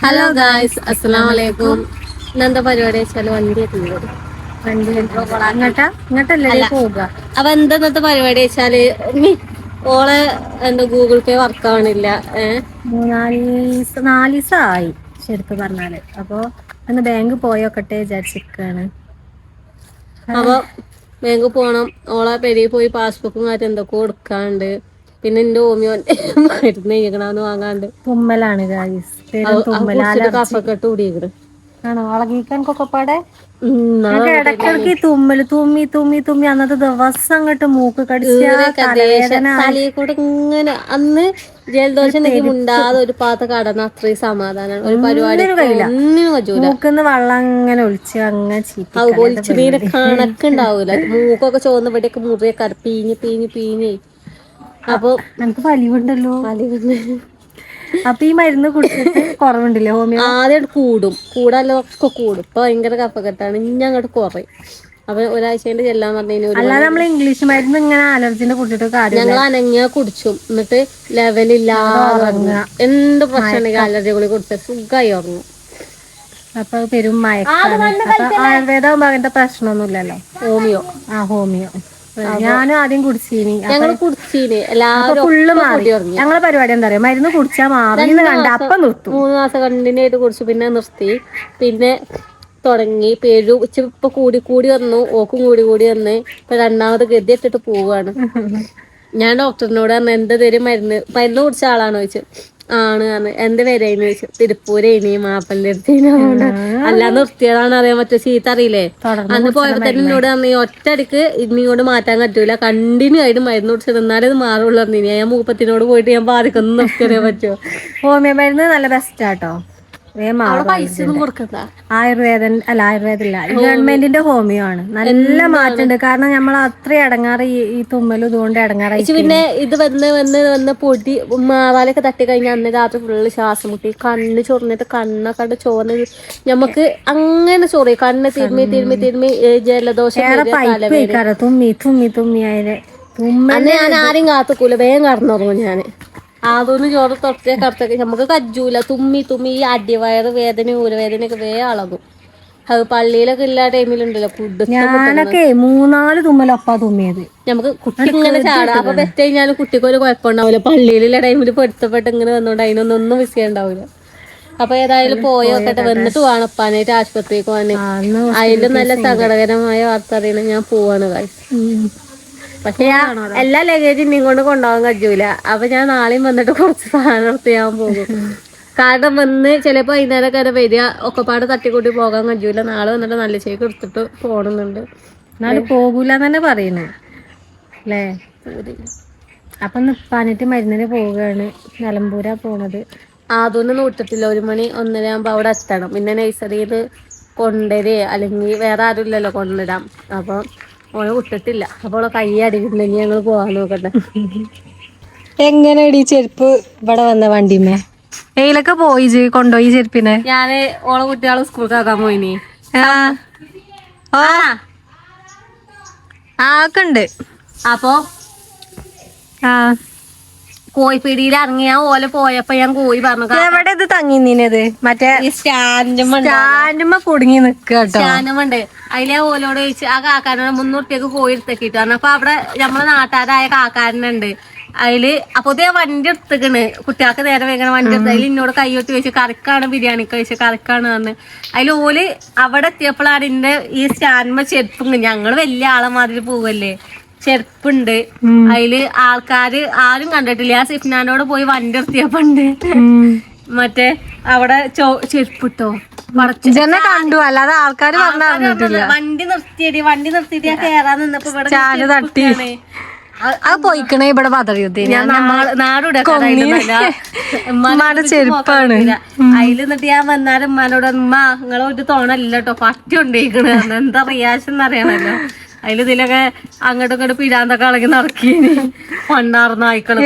Hello guys അസ്സലാം വലൈക്കും ഇന്നെന്താ പരിപാടി വെച്ചാൽ വണ്ടി എത്തുന്നത് വണ്ടി അങ്ങട്ടാ? ഇങ്ങോട്ടല്ലേ അല്ല. പോവുക? അപ്പൊ എന്താ ഇന്നത്തെ പരിപാടി വെച്ചാൽ ഓളെ എന്താ ഗൂഗിൾ പേ വർക്ക് ആവണില്ല. മൂന്നാൽ നാല് ദിവസം ആയി ശരിക്കും പറഞ്ഞാൽ. അപ്പൊ ഒന്ന് ബാങ്ക് പോയോക്കട്ടെ വിചാരിച്ചിരിക്കാണ്. അപ്പൊ ബാങ്ക് പോണം. ഓളെ പെരിയിൽ പോയി പാസ്ബുക്കും കാര്യം എന്തൊക്കെ കൊടുക്കാണ്ട് പിന്നെ എന്റെ ഓമിയോ മരുന്ന് കഴിക്കണമെന്ന് വാങ്ങാണ്ട്. തുമ്മലാണ് കഫക്കെട്ട് ആണോ? കൊക്കപ്പാടെ ഈ തുമ്മൽ തുമ്മി തുമ്മി തുമ്മി അന്നത്തെ ദിവസം അങ്ങോട്ട് മൂക്ക് കടിച്ചൂടെ ഇങ്ങനെ അന്ന് ജലദോഷം ഉണ്ടാകാതെ മുണ്ടാതെ ഒരു പാത്ത കടന്ന അത്രയും സമാധാനമാണ് ഒരു പരിപാടി മൂക്കുന്ന് വെള്ളം അങ്ങനെ ഒളിച്ച് അങ്ങനെ ഒളിച്ച് കണക്കുണ്ടാവൂല മൂക്കൊക്കെ ചോന്ന മുറിയൊക്കെ പീഞ്ഞ് പീഞ്ഞ് പീഞ്ഞ്. അപ്പൊ നമുക്ക് വലിവുണ്ടല്ലോ. വലിയ അപ്പൊ ഈ മരുന്ന് കുടിച്ചിട്ട് കുറവുണ്ടല്ലേ? ഹോമിയോ? ആദ്യം കൂടും. കൂടാലൊക്കെ കൂടും. ഇപ്പൊ ഭയങ്കര കപ്പക്കെട്ടാണ് ഇനി അങ്ങോട്ട് കുറയും. അപ്പൊ ഒരാഴ്ച കൊണ്ട് ചെല്ലാൻ പറഞ്ഞു അല്ലാതെ നമ്മൾ ഇംഗ്ലീഷ് മരുന്ന് ഇങ്ങനെ അലർജിന്റെ കുടിച്ചിട്ട് കാര്യം ഞങ്ങൾ അനങ്ങിയ കുടിച്ചു. എന്നിട്ട് ലെവലില്ലാതെ ഉറങ്ങുക. എന്ത് പ്രശ്നമുണ്ടെങ്കിൽ അലർജി ഗുളി കുടിച്ച സുഖമായി ഉറങ്ങും. അപ്പൊ പെരും മയക്കാണ്. അപ്പൊ ആയുർവേദം അങ്ങനത്തെ പ്രശ്നമൊന്നുമില്ലല്ലോ? ഹോമിയോ. ആ ഹോമിയോ. ഞാനും ആദ്യം കുടിച്ചീനി. ഞങ്ങൾ കുടിച്ചീനി. എല്ലാവരും ഫുള്ള് മാറി. ഞങ്ങളെ പരിപാടി എന്താ പറയാ മരുന്ന് കുടിച്ചാ മാറി. കണ്ട അപ്പൊ നിർത്തും. മൂന്ന് മാസം കണ്ടിന്യൂ ചെയ്ത് കുടിച്ചു. പിന്നെ നിർത്തി. പിന്നെ തുടങ്ങി. പേരു ഉച്ച ഇപ്പൊ കൂടി കൂടി വന്നു. ഓക്കും കൂടി കൂടി വന്ന് ഇപ്പൊ രണ്ടാമത് ഗതി ഇട്ടിട്ട് പോവാണ്. ഞാൻ ഡോക്ടറിനോട് പറഞ്ഞു എന്ത് തരും മരുന്ന്? മരുന്ന് കുടിച്ച ആളാണോ ചോദിച്ചു. ആണ് എന്റെ എന്ത് വരെയെന്ന് ചോദിച്ചു തിരുപ്പൂരേനി മാപ്പന്റെ അടുത്ത് അല്ല നിർത്തിയതാണ് അറിയാൻ പറ്റും ചീത്ത അറിയില്ലേ? അന്ന് പോയപ്പോ തന്നെ എന്നോട് പറഞ്ഞു ഒറ്റടിക്ക് ഒറ്റയടിക്ക് ഇനി ഇങ്ങോട്ട് മാറ്റാൻ പറ്റൂല. കണ്ടിന്യൂ ആയിട്ട് മരുന്ന് കുടിച്ചത് എന്നാലേ ഇത് മാറുള്ളൂ ഞാൻ മൂപ്പത്തിനോട് പോയിട്ട് ഞാൻ ബാധിക്കൊന്നും നിർത്തിയറിയാൻ പറ്റുമോ ഹോമിയോ മരുന്ന് നല്ല ബെസ്റ്റാട്ടോ വേഗം ആയുർവേദൻ അല്ല ആയുർവേദല്ല ഗവൺമെന്റിന്റെ ഹോമിയോ ആണ്. നല്ല മാറ്റമുണ്ട്. കാരണം നമ്മൾ അത്ര ഇടങ്ങാറ് ഈ തുമ്മൽ ഇതുകൊണ്ട് ഇടങ്ങാറായി ഇച്ച് പിന്നെ ഇത് വന്ന് വന്ന് വന്ന് പൊടി മാവാലൊക്കെ തട്ടി കഴിഞ്ഞാൽ അന്ന് രാത്രി ഫുള്ള് ശ്വാസം മുട്ടി. കണ്ണ് ചൊറിഞ്ഞിട്ട് കണ്ണൊക്കെ കണ്ട് ചോർന്ന് നമുക്ക് അങ്ങനെ ചൊറി കണ്ണ് തിരുമ്മി തിരുമ്മി തിരുമ്മി ഏ, ജലദോഷം തുമ്മി തുമ്മി തുമ്മി അന്ന് ഞാൻ ആരും കാത്തുക്കൂല വേഗം കടന്നുറങ്ങും ഞാൻ. അതൊന്നും ചോറ് തൊട്ടേ കറുത്തൊക്കെ നമുക്ക് കജ്ജൂല. തുമ്മി തുമ്മി ഈ അടിവയറ് വേദന ഊരവേദന ഒക്കെ വേ അളകും അത് പള്ളിയിലൊക്കെ ഇല്ലാ ടൈമിലുണ്ടല്ലോ ഫുഡ് ഞാനൊക്കെ മൂന്നാൽ തുമ്മലപ്പാ തുമ്മിയത്. നമുക്ക് കുട്ടി ഇങ്ങനെ ചാടാം. അപ്പൊ ബെസ്റ്റ് കഴിഞ്ഞാലും കുട്ടിക്ക് ഒരു കുഴപ്പമുണ്ടാവില്ല. പള്ളിയിലുള്ള ടൈമിൽ പൊരുത്തപ്പെട്ട് ഇങ്ങനെ വന്നോണ്ട് അതിനൊന്നും ഒന്നും ചെയ്യണ്ടാവില്ല അപ്പൊ ഏതായാലും പോയോക്കട്ടെ വന്നിട്ട് വേണം ഉപ്പാനായിട്ട് ആശുപത്രിക്ക് പോകാൻ അതിന്റെ അതിലും നല്ല സങ്കടകരമായ വാർത്ത അറിയണം. ഞാൻ പോവാണ് guys. പക്ഷെ എല്ലാ ലഗേജും ഇനിയും കൊണ്ട് കൊണ്ടുപോകാൻ കഴിയൂല. അപ്പൊ ഞാൻ നാളെയും വന്നിട്ട് കുറച്ച് സാധനം എടുത്ത് ഞാൻ പോകും. കാരണം വന്ന് ചിലപ്പോ വൈകുന്നേരം ഒക്കെ വരിക ഒക്കെപ്പാട് തട്ടിക്കൂട്ടി പോകാൻ കഴിയൂല. നാളെ വന്നിട്ട് നല്ല ചേക്ക് എടുത്തിട്ട് പോകണമെന്നുണ്ട്. എന്നാലും പോകൂല തന്നെ പറയുന്നു. അല്ലേ? അപ്പൊ നിപ്പാനിട്ട് മരുന്നിന് പോവുകയാണ്. നിലമ്പൂരാ പോണത്. അതൊന്നും വിട്ടിട്ടില്ല ഒരു മണി ഒന്നര ആകുമ്പോ അവിടെ എത്തണം. പിന്നെ നഴ്സറിയിൽ കൊണ്ടുവരേ അല്ലെങ്കിൽ വേറെ ആരും ഇല്ലല്ലോ കൊണ്ടുവരാം അപ്പൊ ഓളെ വിട്ടിട്ടില്ല. അപ്പോൾ ഓളെ കൈ ഇനി ഞങ്ങൾ പോകാൻ നോക്കട്ടെ. എങ്ങനെ ഈ ചെരുപ്പ് ഇവിടെ വന്ന വണ്ടിമേ എയിലൊക്കെ പോയി ജി കൊണ്ടുപോയി ചെരുപ്പിനെ? ഞാൻ ഓളെ കുട്ടികളെ സ്കൂൾക്ക് ആക്കാൻ പോയിനി ആക്കുണ്ട് അപ്പോ? ആ. കോഴിപ്പീടിയിൽ ഇറങ്ങി ഇറങ്ങിയാ ഓല പോയപ്പോ ഞാൻ കോഴി പറഞ്ഞു എവിടെ ഇത് തങ്ങി നിന്നത് മറ്റേ ഈ സ്റ്റാൻഡും സ്റ്റാൻഡുമ്മ കുടുങ്ങി നിക്കട്ടോ സ്റ്റാൻഡുമുണ്ട് അതിലെ ഓലോട് ചോദിച്ചു ആ കാക്കാരനോട് മുന്നൂറ്റിയൊക്കെ കോഴി എടുത്തേക്കിട്ടു. പറഞ്ഞു അപ്പൊ അവിടെ നമ്മളെ നാട്ടുകാരായ കാക്കാരനുണ്ട് അതിൽ അപ്പൊ ഇതേ വണ്ടി എടുത്തേക്കണ്. കുട്ടികൾക്ക് നേരെ വേഗം വണ്ടി എടുത്ത് അതിൽ എന്നോട് കൈയോട്ട് വെച്ച് കറക്കാണ് ബിരിയാണി? കഴിച്ച് കറക്കാണ് പറഞ്ഞ് അതിൽ ഓൽ അവിടെ എത്തിയപ്പോഴാണ് എന്റെ ഈ സ്റ്റാൻമ ചെരുപ്പും ഞങ്ങൾ വലിയ ആളെ മാതിരി പോവല്ലേ. ചെരുപ്പുണ്ട്. അതിൽ ആൾക്കാര് ആരും കണ്ടിട്ടില്ല. ആ സിഫ്നാനോട് പോയി വണ്ടി നിർത്തിയപ്പുണ്ട്. മറ്റേ അവിടെ ചെരുപ്പിട്ടോ? കണ്ടു. അല്ലാതെ ആൾക്കാർ പറഞ്ഞിട്ടില്ല വണ്ടി നിർത്തിയടി. വണ്ടി നിർത്തിയിട്ട് ഞാൻ കേറാൻ നിന്നപ്പോ ഇവിടെ ചാൽ തട്ടി. അത് പോയിക്കണേ ഇവിടെ ഉമ്മാടെ ചെരുപ്പാണ്. അതിൽ നിന്നിട്ട് ഞാൻ വന്നാലും ഉമ്മാനോട് ഉമ്മ നിങ്ങളെ ഒരു തോണല്ല കേട്ടോ. പറ്റി കൊണ്ടേക്കണ് എന്താ റിയാക്ഷൻ അറിയണല്ലോ അതിൽ ഇതിലൊക്കെ അങ്ങോട്ടും ഇങ്ങോട്ടും പിരാന്തൊക്കെ ഇളകി നടക്കി മണ്ണാർന്ന ആയിക്കൾ.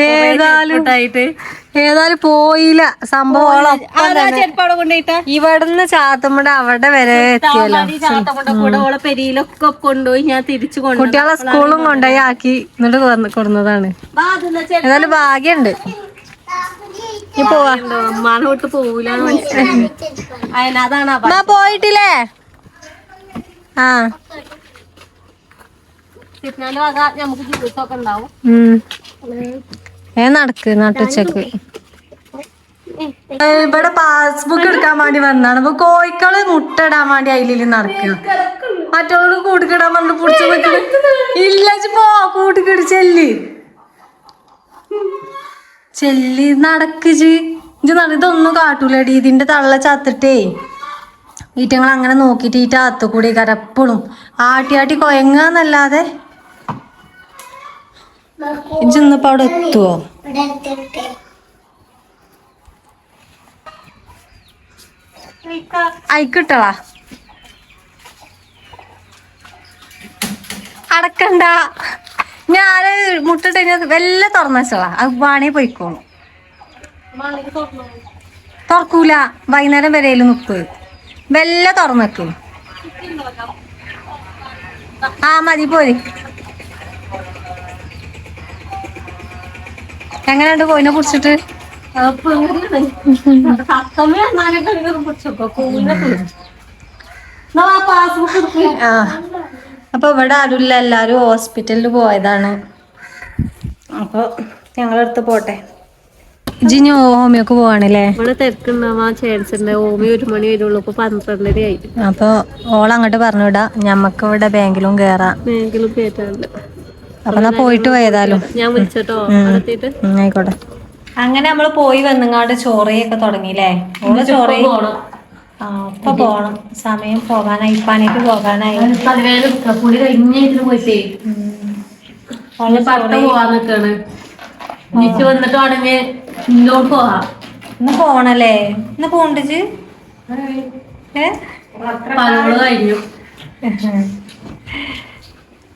ായിട്ട് ഏതായാലും പോയില്ല. സംഭവം ചെരുപ്പാടെ കൊണ്ടുപോയിട്ടാ ഇവിടുന്ന് ചാത്തമ്മടെ അവിടെ വരെ എത്തിയല്ലോ. ചാത്തക്കൊണ്ട കൂടെ ഓളെ പെരിയിലൊക്കെ കൊണ്ടുപോയി ഞാൻ തിരിച്ചു കൊണ്ടു കുട്ടികളെ സ്കൂളും കൊണ്ടുപോയി ആക്കി എന്നിട്ട് കൊടുന്നതാണ്. ഏതായാലും ഭാഗ്യണ്ട്. പോവാട്ട് പോവാ. ഉമ്മാനെ വിട്ട് പോവില്ല അതിനതാണ് അമ്മ പോയിട്ടില്ലേ? ആ. നമുക്ക് ഉണ്ടാവും. ഏ നടക്ക് നട്ടുച്ചക്ക് ഇവിടെ പാസ്ബുക്ക് എടുക്കാൻ വേണ്ടി വന്നാണ്. അപ്പൊ കോഴിക്കൾ മുട്ട ഇടാൻ വേണ്ടി അതിലിൽ നടക്കുക മറ്റുള്ളവര് കൂട്ടിക്കിടാൻ പറഞ്ഞു പിടിച്ചു നിൽക്കണ് ഇല്ല പോ. കൂട്ടിക്കിട് ചെല്ലി. ചെല്ലി നടക്കിജ് ഇജ് നട ഇതൊന്നും കാട്ടൂലടി. ഇതിന്റെ തള്ള ചത്തിട്ടേ. ഈറ്റങ്ങൾ അങ്ങനെ നോക്കിയിട്ട് ഈറ്റ അകത്തു കൂടി കരപ്പോഴും ആട്ടി ആട്ടി കൊയങ്ങാന്നല്ലാതെ ഇന്നിപ്പോ അവിടെ എത്തുവോ? അയക്കിട്ടളാ അടക്കണ്ട. ഞാൻ മുട്ടിട്ട് വെല്ല തുറന്നച്ചളാ അത് വാണേ പോയിക്കോളൂ. തുറക്കൂല. വൈകുന്നേരം വരെയും നിക്ക്. വെല്ല തുറന്നു ആ മതി പോര്. എങ്ങനെയുണ്ട് കോയിനെ കുടിച്ചിട്ട് ആ. അപ്പൊ ഇവിടെ ആരുമില്ല എല്ലാരും ഹോസ്പിറ്റലിൽ പോയതാണ്. അപ്പൊ ഞങ്ങളടുത്ത് പോട്ടെ. ജിനി ഹോമിയോക്ക് പോവാണല്ലേ? ഇവിടെ ഒരു മണി വരുള്ളൂ ഇപ്പൊ പന്ത്രണ്ടര ആയി അപ്പൊ ഓളങ്ങോട്ട് പറഞ്ഞുവിടാ ഞമ്മക്ക് ഇവിടെ ബാങ്കിലും കേറാം. ബാങ്കിലും കേട്ടാണ്ട് അപ്പൊ എന്നാ പോയിട്ട് പോയതാലും. ഞാൻ വിളിച്ചോട്ടോ. ആയിക്കോട്ടെ. അങ്ങനെ നമ്മൾ പോയി വന്നുങ്ങാണ്ട് ചോറയൊക്കെ തുടങ്ങിയില്ലേ? ഓൾ ചോറ പോണം. ആ ഇപ്പൊ പോണം. സമയം പോകാനായി പണിക്ക് പോകാനായി. ഇന്ന് പോണല്ലേ? ഇന്ന് പോണ്ടിച്ച് ഏ? പലവൾ കഴിഞ്ഞു.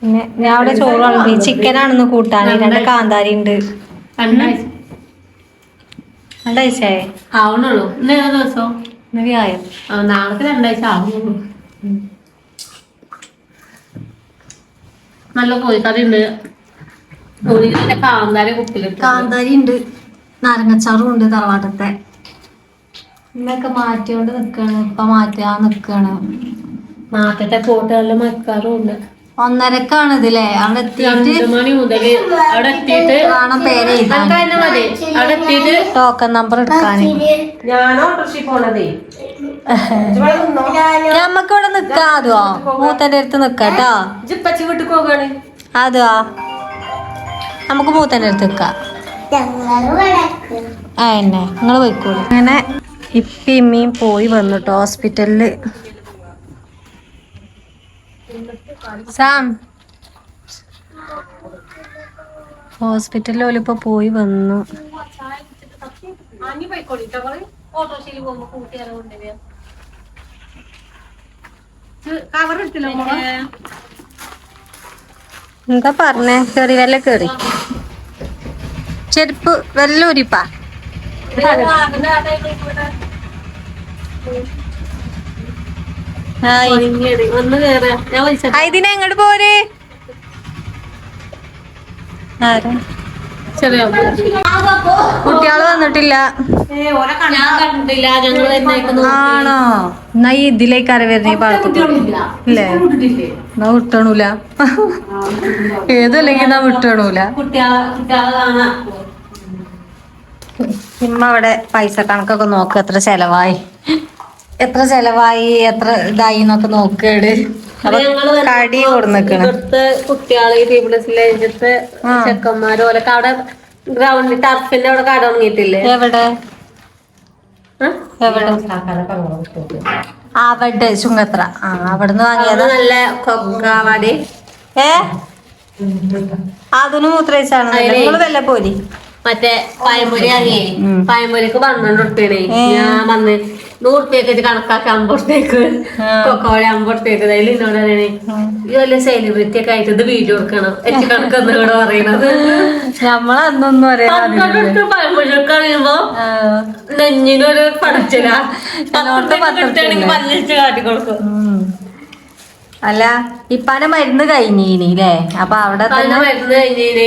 പിന്നെ ഞാൻ അവിടെ ചോറ് വളർത്തി ചിക്കനാണെന്ന് കൂട്ടാന്. രണ്ട് കാന്താരി ഉണ്ട്. രണ്ടാഴ്ച രണ്ടാഴ്ചയായി ആവണുള്ളൂ. ഇന്ന് ഏതാ ദിവസം? ഇന്ന് വ്യായം ആ, നാളത്തെ രണ്ടാഴ്ച ആവുന്നുള്ളൂ. നല്ല കോഴിക്കറി ഉണ്ട്. കോഴിക്കറിന്റെ കാന്താരി കുപ്പിലിട്ട് കാന്താരി ഉണ്ട്. നാരങ്ങച്ചാറും ഉണ്ട് തറവാട്ടത്തെ. ഇന്നൊക്കെ മാറ്റിയോണ്ട് നിക്കാണ്. ഇപ്പൊ മാറ്റാ നിക്കാണ്. മാറ്റത്തെ പോട്ട് നല്ല മക്കാറും ഉണ്ട്. ഒന്നരക്കാണ് ഇതില്ലേ അവിടെ എത്തിയിട്ട് മണി മുതൽ അവിടെ എത്തിയിട്ട് കാണാൻ പേര് എഴുതാൻ? നമുക്ക് തന്നെ മതി. അവിടെ എത്തിയിട്ട് ടോക്കൺ നമ്പർ എടുക്കാൻ ഞാനോ കൃഷി പോണതേ. നമ്മക്ക് ഇവിടെ നിക്കാം അതോ മൂത്തന്റെ അടുത്ത് നിക്കാട്ടോ. ജിപ്പച്ചി വീട്ടിൽ പോകാണ്. അതുവോ നമുക്ക് മൂത്തന്റെ അടുത്ത് നിക്കാം. ആ എന്നെ. നിങ്ങൾ പോയിക്കോളൂ. അങ്ങനെ ഇപ്പി ഇമ്മയും പോയി വന്നിട്ടോ ഹോസ്പിറ്റലിൽ. സാം. ഹോസ്പിറ്റലിൽ ഓലിപ്പോ പോയി വന്നു. എന്താ പറഞ്ഞേ? കേറി വല്ല കേറി ചെരുപ്പ് വല്ല ഉരിപ്പാ ഹായ് ഒന്ന് കേറുക ഞാൻ വിളിച്ചത് ഇതിനെ എങ്ങോട്ട് പോരെ കുട്ടികൾ വന്നിട്ടില്ല ആണോ എന്നാ ഈ ഇതിലേക്ക് അറിവരുന്ന വരുന്ന ഈ പാടത്ത് ഇല്ലേ എന്നാ വിട്ടണൂല ഏതല്ലെങ്കിൽ എന്നാ വിട്ടണൂല ഇമ്മ അവിടെ പൈസ കണക്കൊക്കെ നോക്ക് എത്ര ചെലവായി എത്ര ചെലവായി? എത്ര ഇതായി എന്നൊക്കെ നോക്കേട് കടി കുട്ടികളെ. ഓലൊക്കെ അവിടെ ഗ്രൗണ്ടിൽ ടർഫിന്റെ അവിടെ കട തുടങ്ങിയിട്ടില്ലേ? എവിടെ? ആ? അവിടെ ചുങ്കത്ര. ആ അവിടുന്ന് വാങ്ങിയത്. നല്ല കൊക്കാവാടി ഏ? അതിന് മൂത്രയിച്ചാണ് നിങ്ങൾ വല്ല പോരി? മറ്റേ പഴംപൊരി വാങ്ങിയേ. പഴംപൊരിക്ക് പന്ത്രണ്ട് ഉറുപ്പിയാണേ ഞാൻ വന്ന് നൂറുപ്യൊക്കെ കണക്കാക്കി അമ്പുറത്തേക്ക്. കൊക്കോള അമ്പുറത്തേക്ക്. അതിൽ എന്നോട് പറയണേ ഈ വലിയ സെലിബ്രിറ്റി ഒക്കെ ആയിട്ട് ഇത് വീഡിയോ എടുക്കണം. എച്ച് കണക്കെന്ന് ഇവിടെ പറയണത്. നമ്മളന്നൊന്നും പറയുമ്പോ നെഞ്ഞിനൊരു പടച്ചില. പത്ത് കാട്ടി കൊടുക്കും അല്ല ഇപ്പാന്റെ മരുന്ന് കഴിഞ്ഞീനി അല്ലേ അപ്പൊ അവിടെ തന്നെ മരുന്ന് കഴിഞ്ഞീനി.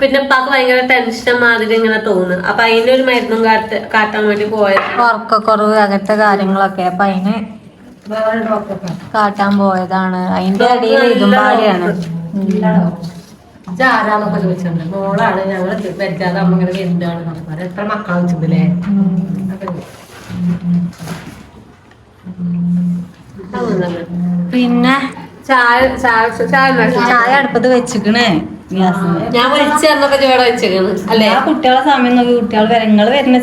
പിന്നെ ഉപ്പാക്ക് ഭയങ്കര ടെൻഷൻ മാതിരി ഇങ്ങനെ തോന്നുന്നു അപ്പൊ അതിന്റെ ഒരു മരുന്നും കാട്ട് കാട്ടാൻ വേണ്ടി പോയത്. ഉറക്കക്കുറവ് അങ്ങനത്തെ കാര്യങ്ങളൊക്കെ. അപ്പൊ അതിന് കാട്ടാൻ പോയതാണ്. അതിന്റെ അടിയിൽ ഇതും പാടിയാണ്. ആരാന്നൊക്കെ ചോദിച്ചിട്ടുണ്ട് മോളാണ്. ഞങ്ങൾ വെച്ചാതെ അമ്മ ഇങ്ങനെ എന്താണ് പറഞ്ഞത് എത്ര മക്കളെ വെച്ചിട്ടില്ലേ പിന്നെ? ചായ അടുപ്പത്ത് വെച്ചിക്കണേ. ഞാൻ വിളിച്ചു തന്നൊക്കെ ഇവിടെ വെച്ചേക്കണ് അല്ലേ? ആ കുട്ടികളെ സമയം നോക്കി കുട്ടികൾ വരങ്ങൾ വരുന്ന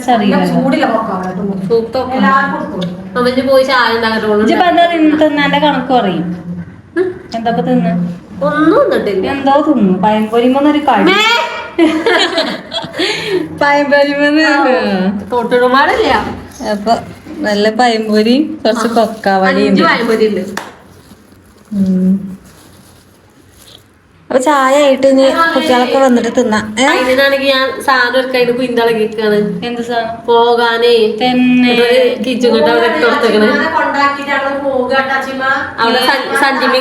അമ്മഞ്ഞ് പോയി ചായ തിന്നാന്റെ കണക്ക് പറയും. എന്താ തിന്ന്? ഒന്നും എന്തോ തിന്നു. പയമ്പൊരിമൊന്നൊരു കളി പയംപൊരിമെന്ന് തൊട്ടിടുമാടില്ല. അപ്പൊ നല്ല പയമ്പൊരി കുറച്ച് കൊക്കാവടി ഉണ്ട്. അപ്പൊ ചായ ആയിട്ട് ഇനി കുട്ടികളൊക്കെ വന്നിട്ട് തിന്നാം. ഏ? അതിനാണെങ്കിൽ ഞാൻ സാധനം എടുക്കായിട്ട് പിന്തളകിക്കാണ് എന്ത് സാധനം? പോകാനേ. തന്നെ. കിച്ചു കെട്ട് അവിടെ പോകാട്ടാച്ചിമ്മ അവിടെ സഞ്ചിമി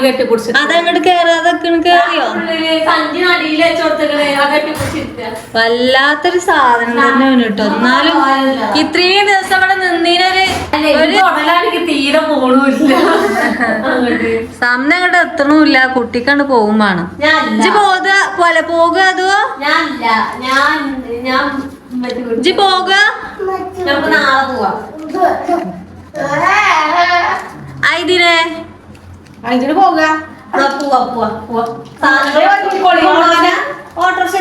അതങ്ങോട്ട് കേറാതൊക്കെ കേറിയോ? സഞ്ചി നടിയിൽ വല്ലാത്തൊരു സാധനം തന്നെ കേട്ടോ. എന്നാലും ഇത്രയും ദിവസം അവിടെ നിന്നീനൊരു തീരെ പോണൂല്ല. അങ്ങോട്ട് സമയം അങ്ങോട്ട് എത്തണമില്ല കുട്ടിക്കണ്ട് പോകും വേണം. ഞാൻ ഇജ്ജ് പോക? പോലെ പോകുക അതോ? ഞാനില്ല. ഞാൻ ഞാൻ ഇജ്ജ് പോകുക നമുക്ക് നാളെ പോവാം. പോകാ. ഓട്ടോറിക്ഷ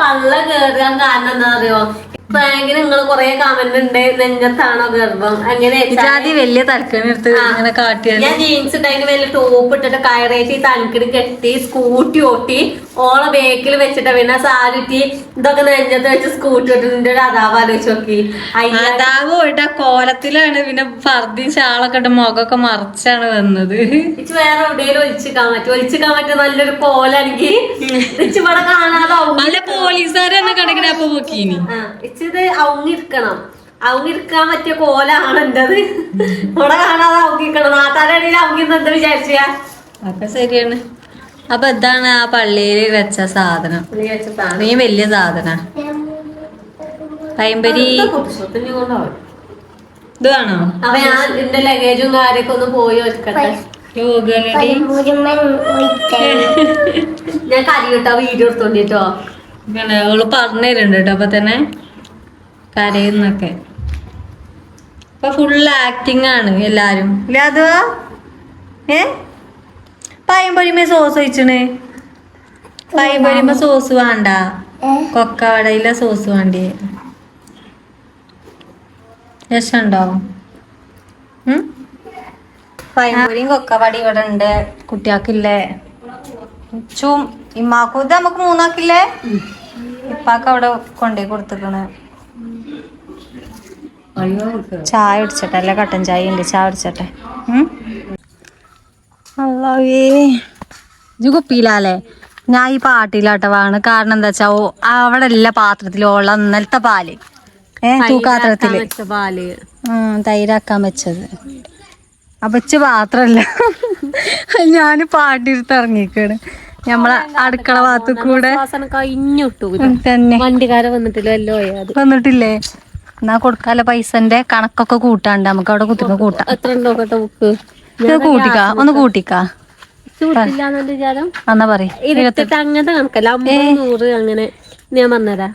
പള്ള കേറിയാൻ കാരണം എന്താ അറിയോ പ്രാങ്കിന് നിങ്ങൾ കൊറേ കമന്റ് ഉണ്ട് നെഞ്ചത്താണോ ഗർഭം? അങ്ങനെ ഇജാതി വലിയ തലക്കണ ഇങ്ങനെ കാട്ടിയാൽ. ഞാൻ ജീൻസ് ഇട്ടതിന് വലിയ ടോപ്പ് ഇട്ടിട്ട് കയറേറ്റി തലക്കിട് കെട്ടി സ്കൂട്ടി ഓട്ടി ഓളെ ബേക്കിൽ വെച്ചിട്ട് പിന്നെ സാരിറ്റി ഇതൊക്കെ നെഞ്ചത്ത് വെച്ച് സ്കൂട്ടി ഓട്ടിന്റെ ഒരു അതാവ് ആലോചിച്ച് നോക്കി. അതാവ് പോയിട്ട് ആ കോലത്തിലാണ് പിന്നെ ഫർദി ചാളൊക്കെ ഇട്ട് മുഖമൊക്കെ മറിച്ചാണ് വന്നത് ഇച്ച് വേറെ എവിടെയെങ്കിലും ഒലിച്ചിക്കാൻ പറ്റും. ഒലിച്ചിക്കാൻ പറ്റും നല്ലൊരു കോലാണെങ്കിൽ ഇച്ച് ഇവിടെ കാണാതാവും. നല്ല പോലീസുകാരാണ് കണക്കിന് അപ്പൊ നോക്കീനി. ആ, ഇച്ചിത് ഔങ്ങിരിക്കണം ഔങ്ങിരിക്കാൻ പറ്റിയ കോലാണ് എന്റത്. ഇവിടെ കാണാതെ ഔങ്ങിക്കണം നാട്ടാരടിയിൽ ഔങ്ങിന്ന് എന്താ വിചാരിച്ചാ? അപ്പൊ ശരിയാണ്. അപ്പൊ എന്താണ് ആ പള്ളിയിൽ വെച്ച സാധനം. നീ വലിയ സാധന. പൈമ്പരി ഇത് വേണോ? അപ്പൊ ഞാൻ എന്റെ ലഗേജും കാര്യൊക്കെ ഒന്ന് പോയി ഒരുക്കട്ടെ. യോഗലടി ഞാൻ കരിയിട്ട വീഡിയോ എടുത്തോണ്ടിട്ടോ. ഇങ്ങനെ അവൾ പറഞ്ഞു തരുന്നുണ്ട് കേട്ടോ അപ്പൊ തന്നെ കരയുന്നൊക്കെ. ഇപ്പൊ ഫുൾ ആക്ടിങ് ആണ് എല്ലാരും. ഇല്ല അതോ? ഏ? പയമ്പൊരിമ സോസ് ഒഴിച്ചണ്. പയമ്പൊരിമ സോസ് വേണ്ട. കൊക്കവടയിലെ സോസ് വേണ്ടി രസമുണ്ടോ പയമ്പൊരിയും കൊക്കവട ഇവിടെ ഉണ്ട് കുട്ടിയാക്കില്ലേ? ചും ഇമ്മാക്കും ഇത് നമുക്ക് മൂന്നാക്കില്ലേ? ഇപ്പാക്ക് അവിടെ കൊണ്ടേ കൊടുത്തിക്കണ്. ചായ കുടിച്ചട്ടെ അല്ല കട്ടൻ ചായ ഉണ്ട് ചായ കുടിച്ചട്ടെ. അള്ളാവേ ഇത് കുപ്പിയിലാലേ. ഞാൻ ഈ പാട്ടിലാട്ട വാങ്ങണ കാരണം എന്താ വെച്ചാ ഓ അവിടെ എല്ലാ പാത്രത്തിലും ഉള്ള ഇന്നലത്തെ പാൽ. ഏ തൂക്കാത്രത്തിൽ. പാൽ. തൈരാക്കാൻ വെച്ചത്. അപ്പൊ ഇച്ച് പാത്രല്ല ഞാൻ പാട്ടിരുത്ത് ഇറങ്ങിക്കാണ്. നമ്മളെ അടുക്കള ഭാഗത്ത് കൂടെ കഴിഞ്ഞു തന്നെ. വണ്ടിക്കാരെ വന്നിട്ടില്ലല്ലോ വന്നിട്ടില്ലേ? എന്നാ കൊടുക്കാല പൈസന്റെ കണക്കൊക്കെ കൂട്ടാണ്ട് നമുക്ക് അവിടെ കുത്തുമ്പോ കൂട്ടാം. എത്ര ഉണ്ടോ കേട്ടോ ബുക്ക്? ഇത് കൂട്ടിക്കാ? ഒന്ന് കൂട്ടിക്കാ? എന്നാ പറ. ഇരുപത്തെട്ട്. അങ്ങനത്തെ കണക്കല്ല. അമ്പത് നൂറ് അങ്ങനെ. ഞാൻ പറഞ്ഞുതരാം.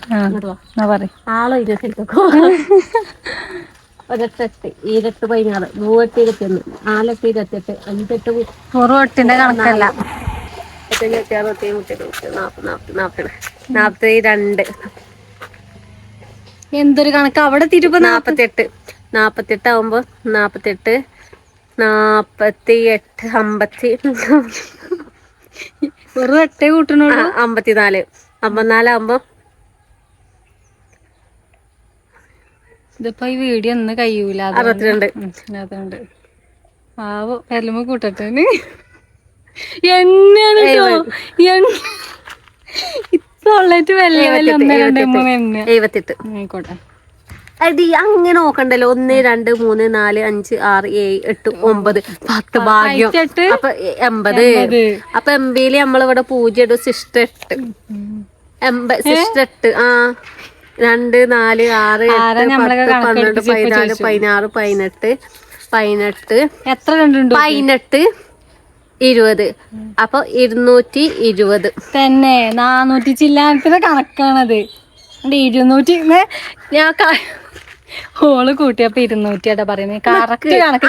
ആളോ ഇരുപത്തെട്ടോ ഒരെട്ടെട്ട്. ഈരെട്ട് പതിനാറ്. മൂവെട്ട് ഇരുപത്തിയൊന്ന് നാലെട്ട് ഇരുപത്തെട്ട്. അഞ്ചെട്ട് മു- ഒരു ഒട്ടിന്റെ കണക്കല്ല. നാപ്പത്തി മുപ്പത്തി ആറ് മുപ്പത്തി മുപ്പത്തി മുപ്പത്തി നാൽപ്പത് നാൽപ്പത് നാൽപ്പത് നാൽപ്പത്തി രണ്ട് എന്തൊരു കണക്ക്? അവിടെ തിരുപ്പ് നാപ്പത്തെട്ട് നാപ്പത്തെട്ട് ആവുമ്പോ നാപ്പത്തെട്ട് നാപ്പത്തി എട്ട് അമ്പത്തി ഒരു എട്ടേ കൂട്ടണോ അമ്പത്തിനാല്. അമ്പത്തിനാലാവുമ്പോ ഇതിപ്പോ ഈ വീഡിയോ ഒന്ന് കഴിയൂല. അറുപത്തിരണ്ട്. അതുകൊണ്ട്. ആവോ എല്ലുമ്പോ കൂട്ടട്ടെ. എണ്ണയാണ് എഴുപത്തെട്ട് അടി അങ്ങനെ നോക്കണ്ടല്ലോ. ഒന്ന് രണ്ട് മൂന്ന് നാല് അഞ്ച് ആറ് ഏഴ് എട്ട് ഒമ്പത്. പത്ത് ഭാഗ്യം. അപ്പൊ എൺപത്. അപ്പൊ എൺപതിൽ നമ്മളിവിടെ പൂജ ഇടും. സിസ്റ്റർ എട്ട്. എൺപ സിസ്റ്റർ എട്ട്. ആ. രണ്ട് നാല് ആറ് പത്ത് പന്ത്രണ്ട് പതിനാല് പതിനാറ് പതിനെട്ട് പതിനെട്ട്. എത്ര പതിനെട്ട്. ഇരുപത്. അപ്പൊ ഇരുന്നൂറ്റി ഇരുപത്. തന്നെ നാനൂറ്റി ചില്ലാനത്തിന്റെ കണക്കാണത്. ഇരുന്നൂറ്റി ഞാൻ ഹോൾ കൂട്ടിയപ്പോ ഇരുന്നൂറ്റി ആട്ടാ പറയുന്നത് കറക്റ്റ് കണക്ക്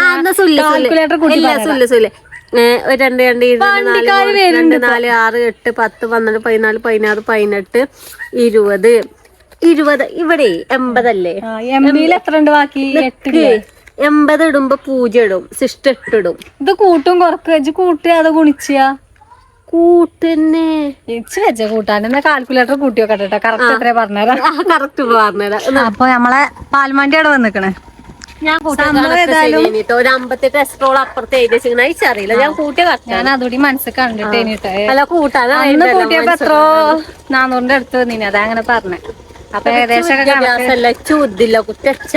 ഒരു രണ്ട് രണ്ട് ഇരുപത് രണ്ട് നാല് ആറ് എട്ട് പത്ത് പന്ത്രണ്ട് പതിനാല് പതിനാറ് പതിനെട്ട് ഇരുപത്. ഇരുപത്. ഇവിടെ എൺപതല്ലേ? എത്ര ഉണ്ട് ബാക്കി? എട്ട് എൺപത് ഇടുമ്പോ പൂജ്യം ഇടും സിസ്റ്റ ഇട്ടിടും ഇത് കൂട്ടും കുറക്ക് വെച്ച് കൂട്ടി അത് ഗുണിച്ചാ? കൂട്ടന്നെ. ഇച്ച് വെച്ച കൂട്ടാൻ എന്നാ കാൽക്കുലേറ്റർ കൂട്ടി വെക്കട്ടെ കറക്റ്റ് എത്ര പറഞ്ഞാ കറക്റ്റ് പറഞ്ഞുതരാം അപ്പൊ നമ്മളെ പാൽമാണ്ടി അവിടെ വന്നിക്കണേ. ഞാൻ ഒരു അമ്പത്തെട്ട് എസ്ട്രോൾ അപ്പുറത്ത് എഴുതി വെച്ചിങ്ങനെ അയച്ചറിയില്ല ഞാൻ കൂട്ടിയ ഞാൻ അതുകൂടി മനസ്സിൽ കണ്ടിട്ടേനിട്ടെ അല്ല കൂട്ടാൻ അന്ന് കൂട്ടിയപ്പോ എത്രയോ നാനൂറിന്റെ അടുത്ത് വന്നിനി. അതാ അങ്ങനെ പറഞ്ഞേ. അപ്പൊ ഏകദേശം കുറ്റച്ച.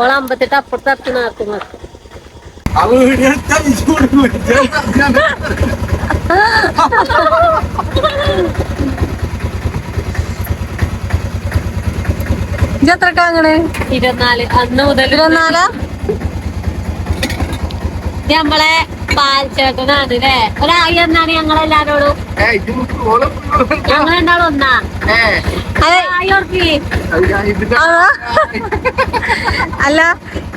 ഓളെ അമ്പത്തെട്ട് അപ്പുറത്ത് നടക്കുന്നു. അങ്ങനെ ഇരുപത്തിനാല്. അന്ന് മുതൽ ഇരുപത്തിനാലാ? നമ്മളെ പാൽച്ചേട്ടനാണ് അല്ലേ ഒരായി എന്നാണ് ഞങ്ങളെല്ലാരോടും അല്ല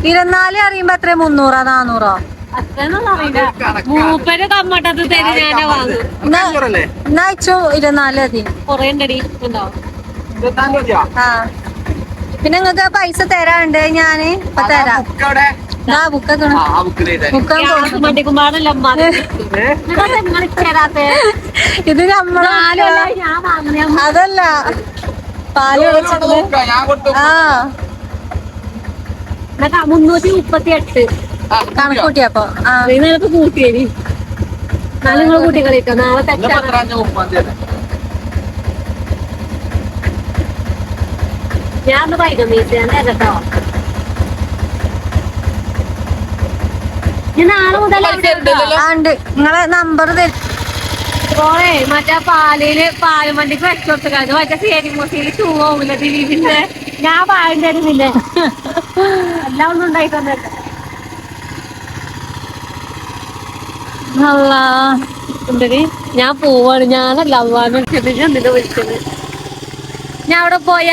ഇരുന്നാലേ അറിയുമ്പോ എത്ര മുന്നൂറോ നാനൂറോ അത്രയൊന്നും ഇരുന്നാൽ മൂപ്പര് കമ്മട്ടത്ത് തരും ഞാനെ വാങ്ങും. എന്നാ അയച്ചു? ഇരുപത്തിനാല് മതി. കൊറേ ഉണ്ടടി പിന്നെ നിങ്ങക്ക് പൈസ തരാണ്ട് ഞാൻ ഇപ്പൊ തരാം. ഇത്. അതല്ല. പാൽ ആ മുന്നൂറ്റി മുപ്പത്തി എട്ട് കണക്കൂട്ടിയപ്പോ. ആ. നിനക്ക് കൂട്ടിയേനി. നാളെ നിങ്ങൾ കൂട്ടി കളിട്ടോ നാളെ ഞാൻ ഒന്ന് വൈകും മീസ് ഞാൻ കേട്ടോ ഞാൻ നാളെ മുതൽ അവിടെ ഉണ്ടോ? ഉണ്ട് നിങ്ങളെ നമ്പർ തരും. ഓളെ മറ്റേ പാലിൽ പാൽ വണ്ടിക്ക് വെച്ചോട്ട് കഴിഞ്ഞു മറ്റേ സേരി മൂസിയിൽ ഷൂ ആവില്ല ദിലീപിന്റെ. ഞാൻ പാലും തരുന്നില്ലേ? എല്ലാം ഒന്നും ഉണ്ടായി അല്ലാ ഞാൻ പോവാണ്. ഞാനല്ല വിളിച്ചത് ഞാൻ നിന്നെ വിളിച്ചത്. ഞാൻ അവിടെ പോയ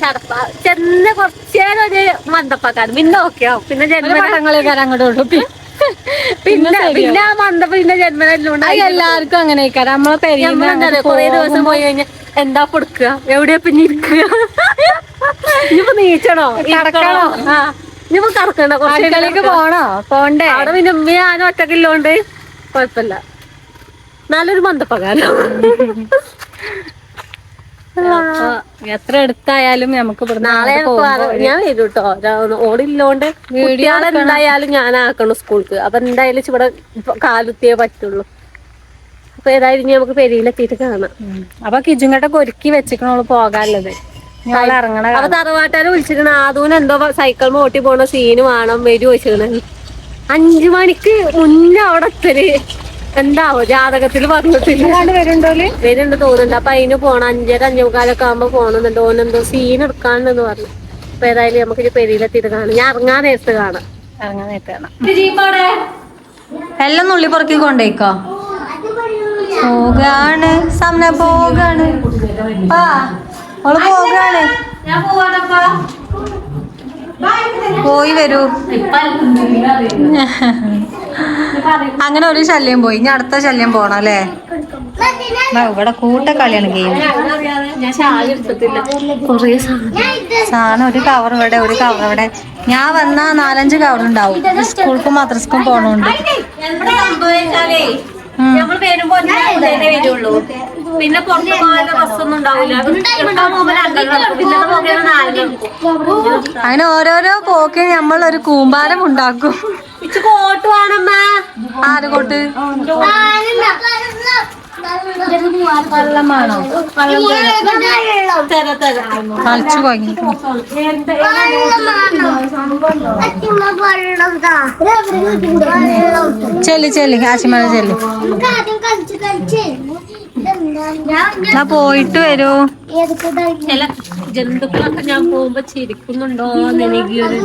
ചടപ്പ ചെന്ന് കുറച്ചേരം ഒരു മന്ദപ്പക്കാണ് പിന്നെ ഓക്കെയോ പിന്നെ ജന്മന പടങ്ങളേക്കാൾ അങ്ങോട്ട് പിന്നെ പിന്നെ ആ മന്ദപ്പ പിന്നെ ജന്മനല്ലോണ്ട് എല്ലാവർക്കും അങ്ങനെ നമ്മളെ പെരിയ കൊറേ ദിവസം പോയി കഴിഞ്ഞാൽ എന്താ കൊടുക്കുക? എവിടെയാ പിന്നെ ഇരിക്കുക? ഇനിയിപ്പോ നീച്ചണോ? കടക്കണോ? ആ. ഇനിയിപ്പോ കറക്കണോ കുറച്ച് പോണോ? പോണ്ടേ? അവിടെ പിന്നെ ഉമ്മ ഞാനും ഒറ്റക്കില്ലോണ്ട് കൊഴപ്പില്ല നല്ലൊരു മന്ദപ്പകാലം എത്ര എടുത്തായാലും നമുക്ക് നാളെ ഞാൻ വരും കേട്ടോ. ഓടില്ലോണ്ട് എന്തായാലും ഞാൻ ആക്കണം സ്കൂൾക്ക്. അപ്പൊ എന്തായാലും ഇവിടെ കാലുത്തിയേ പറ്റുള്ളൂ. അപ്പൊ ഏതായാലും നമുക്ക് പെരിയിലെത്തിയിട്ട് കാണാം. അപ്പൊ കിജുങ്ങട്ടൊക്കെ ഒരുക്കി വെച്ചിക്കണോളൂ പോകാനുള്ളത്. അപ്പൊ തറവാട്ടാരെ വിളിച്ചിക്കണ ആദൂന് എന്തോ സൈക്കിൾ ഓട്ടി പോണ സീന് വേണം വരും ചോദിച്ചിരുന്നു അഞ്ചു മണിക്ക് മുന്നേ അവിടെ എത്തൽ. എന്താവോ? ജാതകത്തിൽ പറഞ്ഞിട്ടില്ല വരുന്നുണ്ടോ വരുണ്ടോൽ വരുന്നുണ്ട് തോന്നുന്നുണ്ട്. അപ്പൊ അതിന് പോണം. അഞ്ചര അഞ്ചേകാലൊക്കെ ആകുമ്പോ പോണെന്നുണ്ട് ഓനെന്തോ സീൻ എടുക്കാണ്ടെന്ന് പറഞ്ഞു. അപ്പൊ ഏതായാലും നമുക്ക് പെരിയിലെത്തിയിട്ട് കാണാം. ഞാൻ ഇറങ്ങാൻ നേരത്ത് കാണാം. ഇറങ്ങാൻ നേരത്താണ് എല്ലാം നുള്ളി പുറക്കി കൊണ്ടേക്കോ? പോകാണ്. സമന പോകാണ്. ഓൾ പോകാണ്. പോയി വരൂ. അങ്ങനെ ഒരു ശല്യം പോയി. ഇനി അടുത്ത ശല്യം പോണം അല്ലേ? ഇവിടെ കൂട്ടക്കളിയാണ് ഗെയിം. കൊറേ സാധനം ഒരു കവർ ഇവിടെ ഒരു കവർ ഇവിടെ. ഞാൻ വന്നാ നാലഞ്ച് കവർ ഉണ്ടാവും. സ്കൂൾക്കും മദ്രസ്ക്കും പോണോണ്ട്. നമ്മൾ വരുമ്പോ ഒന്നേ വരുള്ളൂ. പിന്നെ പുറത്ത് പോകാനുള്ള ബസ്സൊന്നും ഉണ്ടാവില്ല. അങ്ങനെ ഓരോരോ പോക്കിന് നമ്മൾ ഒരു കൂമ്പാരം ഉണ്ടാക്കും. ഇച്ച് കോട്ട് വേണമ്മ ആര് കൊട്ട്? വെള്ളമാണോ? കളിച്ചു പോയി ചെല്ലു ചെല്ലു കാശിമല ചെല്ലു. ഞാൻ പോയിട്ട് വരൂ. ചില ജന്തുക്കളൊക്കെ ഞാൻ പോകുമ്പോ ചിരിക്കുന്നുണ്ടോ എന്ന് എനിക്ക് ഒരു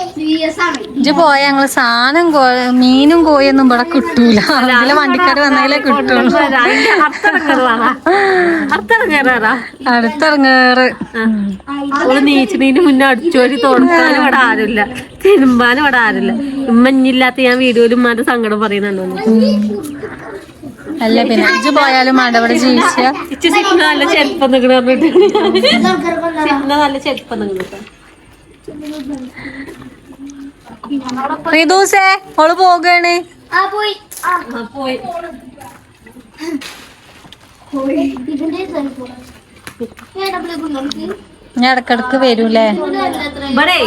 ഇജ്ജ് പോയ ഞങ്ങൾ സാധനം മീനും കോയൊന്നും ഇവിടെ കിട്ടൂല. അതിലെ വണ്ടിക്കാര് വന്നാലേ കിട്ടുള്ളൂ. അടുത്തിറങ്ങേറ്. നീച്ചതിന് മുന്നേ അടിച്ചോരി തുടക്കാനും ഇവിടെ ആരുമില്ല. തിരുമ്പാനും ഇവിടെ ആരുമില്ല. ഉമ്മഞ്ഞില്ലാത്ത ഞാൻ വീഡിയോയിൽ ഉമ്മാന്റെ സങ്കടം പറയുന്നുണ്ടോ അല്ല പിന്നെ ഇജ്ജ് പോയാലും വേണ്ട ഇവിടെ ജീവിച്ച. നല്ല ചെരുപ്പം നിങ്ങൾ പറഞ്ഞിട്ട്. നല്ല ചെരുപ്പം നിങ്ങൾ റിദൂസേ ഓൾ പോകാണ്. ഞാൻ ഇടക്കിടക്ക് വരൂലേ? ഇവിടെ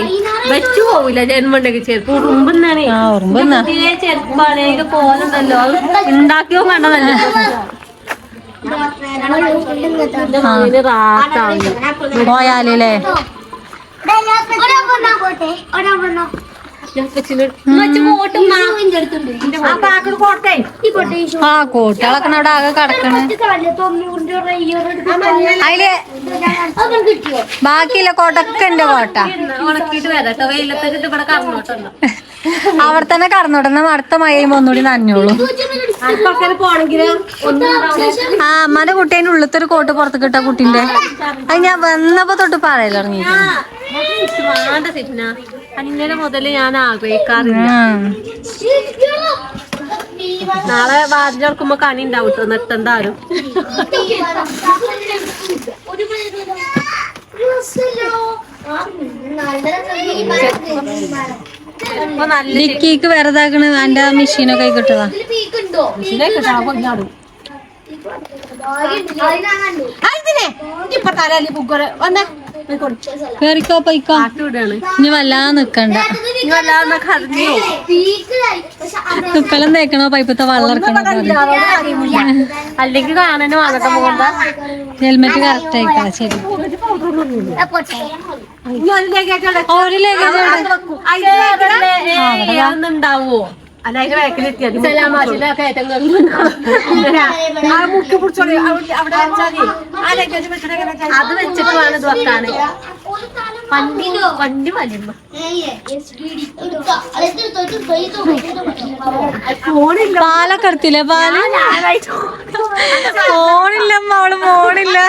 വെച്ചു പോവില്ല ജന്മണ്ടെങ്കിൽ ചെരുപ്പ് ഉറുമ്പെന്നാണ്. പോലുണ്ടല്ലോ ഉണ്ടാക്കിയോ കണ്ടതല്ലോ. എന്റെ മകന് റാത്താവില്ല പോയാലേ ആ കൂട്ടികളൊക്കെ അവിടെ ആകെ കിടക്കണ്. അതിൽ ബാക്കിയില്ല കോട്ടൊക്കെ എന്റെ കോട്ട. ഉണക്കിട്ട് വരാട്ടോ. വെയിലത്തേക്കിട്ട് ഇവിടെ കറന്നോട്ടുണ്ടോ അവിടെ തന്നെ കടന്നോട്ടെ അടുത്ത മഴയും ഒന്നുകൂടി നനഞ്ഞോളൂ. ആ അമ്മന്റെ കുട്ടി അതിന്റെ ഉള്ളിലത്തെ ഒരു കോട്ട് പുറത്ത് കിട്ട കുട്ടിന്റെ. അത് ഞാൻ വന്നപ്പോ തൊട്ട് പറയലിറങ്ങി അന്നേരം മുതൽ ഞാൻ ആഗ്രഹിക്കാറില്ല. നാളെ വാതിലെടുക്കുമ്പോ കണി ഉണ്ടാവും കേട്ടോ നിർത്തണ്ട ആരും നല്ല ഡിക്കിക്ക് വെറുതാക്കണ് എന്റെ മെഷീനൊക്കെ കിട്ടതാ കേറിക്കോ പോയിക്കോ. ഇനി വല്ലാതെ നിക്കണ്ട. തുക്കലം തേക്കണോ? പൈപ്പത്തെ അല്ലെങ്കിൽ കാണാനും പോകണ്ട ഹെൽമെറ്റ് കറക്റ്റ് ആയിക്കാ ശരി. ഒരു ലഗേജ് പാല ബാക്കിലെത്തിയത് അത് വെച്ചിട്ട് വേണം ഇത് വെക്കാന് വണ്ടി വണ്ടി വലിയ ഫോണില്ല പാലൊക്കെ എടുത്തില്ലേ പാൽ ഫോണില്ലമ്മ അവൾ ഫോണില്ല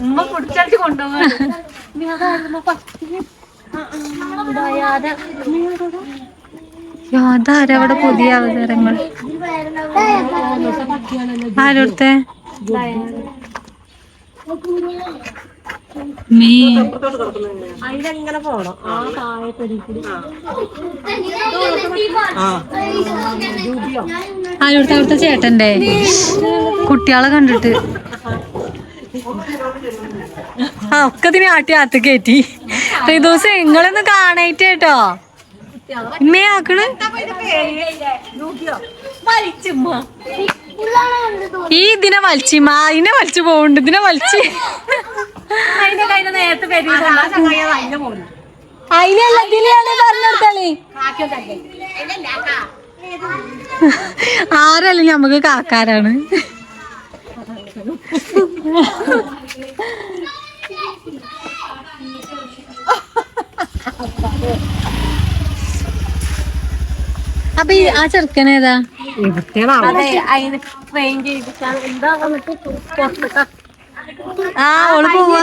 ഉമ്മ കൊണ്ടുപോകാൻ അതാരവിടെ പുതിയ അവതാരങ്ങൾ? ആരോടത്തെ? ആരോടത്തെ അതിലെങ്ങനെ പോണം. ആ. താഴത്തൊരു കൂടി ആരോടുത്തെ? അവിടുത്തെ ചേട്ടന്റെ. കുട്ടികളെ കണ്ടിട്ട്. ആ ഒക്കെ ഇതിനെ ആട്ടി ആത്ത് കയറ്റി. ദിവസം നിങ്ങളൊന്ന് കാണായിട്ട് കേട്ടോ. ഇമ്മേ ആക്കണ് ഈ ഇതിനെ വലിച്ചിമ്മ ഇതിനെ വലിച്ചു പോവുണ്ട് ഇതിനെ വലിച്ച്. അതിനല്ല ഇതിലെയാണ് പറഞ്ഞെടുത്താളി ആരല്ല നമുക്ക് കാക്കാരാണ്? അപ്പൊ ഈ ആ പുറത്തൊക്കെ ആ ഓൾ പോവാ.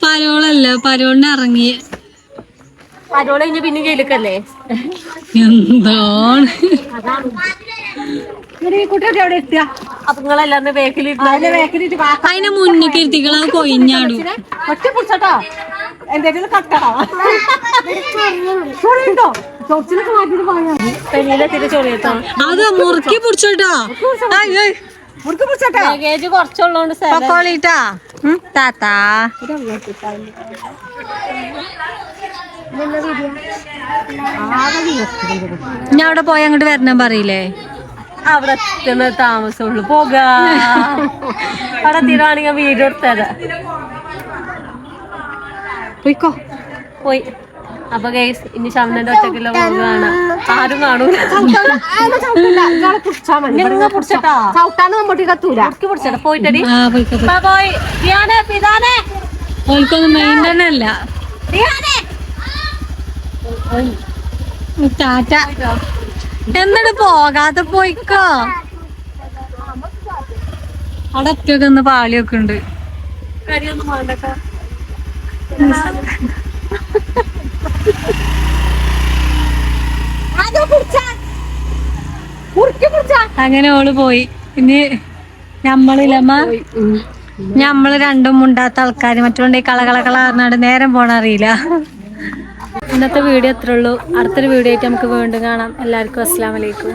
പരോളില്ല പരോളിന് ഇറങ്ങി. പരോള കഴിഞ്ഞ പിന്നെ ജയിലിക്കല്ലേ? എന്താണ്? അതിനെ മുന്നിൽ ഇരുത്തിക്കള കൊയിഞ്ഞാടും. ഒറ്റ പിടിച്ചോട്ടോ കട്ടണോ ചൊറിയുണ്ടോ? ചൊറിച്ചിലൊക്കെ മാറ്റിട്ട് പോയാ അത് മുറുക്കി പിടിച്ചോട്ടോ. മുറുക്കി പിടിച്ചോട്ടോ. ലഗേജ് കുറച്ചുള്ളോണ്ട് പൊക്കോളിട്ടാ താത്താ. ഞാൻ അവിടെ പോയി അങ്ങോട്ട് വരണം പറയില്ലേ? അവിടെ എത്തുന്ന താമസമുള്ളൂ. പോകാ. അവിടെ തീരുവാണെങ്കിൽ വീട് എടുത്തത്. പോയിക്കോ. പോയി. അപ്പൊ ഗൈസ് ഇനി ശമനന്റെ ഒറ്റക്കുള്ള പോകാണ് ആരും കാണൂല. ചവിട്ടാന്ന് കത്തൂല പിടിച്ചട്ടാ? പോയിട്ടടി. പോയി. ദിയാനെ പിതാനെ. ഓൽക്കൊന്നും മെയിൻ തന്നെ അല്ല. ദിയാനെ. ടാറ്റ. എന്നിട്ട് പോകാതെ പോയിക്കോ? അവിടെ ഒറ്റയൊക്കെ ഒന്ന് പാളിയൊക്കെ ഉണ്ട്. കരിയൊന്നും വേണ്ടട്ടോ. അങ്ങനെ ഓൾ പോയി. ഇനി ഞമ്മളില്ലമ്മ ഞമ്മൾ രണ്ടും മുണ്ടാത്ത ആൾക്കാര്. മറ്റുകൊണ്ട് ഈ കളകളകള കള പറഞ്ഞാണ്ട് നേരം പോണ അറിയില്ല. ഇന്നത്തെ വീഡിയോ അത്രേ ഉള്ളൂ. അടുത്തൊരു വീഡിയോ ആയിട്ട് നമുക്ക് വീണ്ടും കാണാം. എല്ലാവർക്കും അസ്സാം വലൈക്കും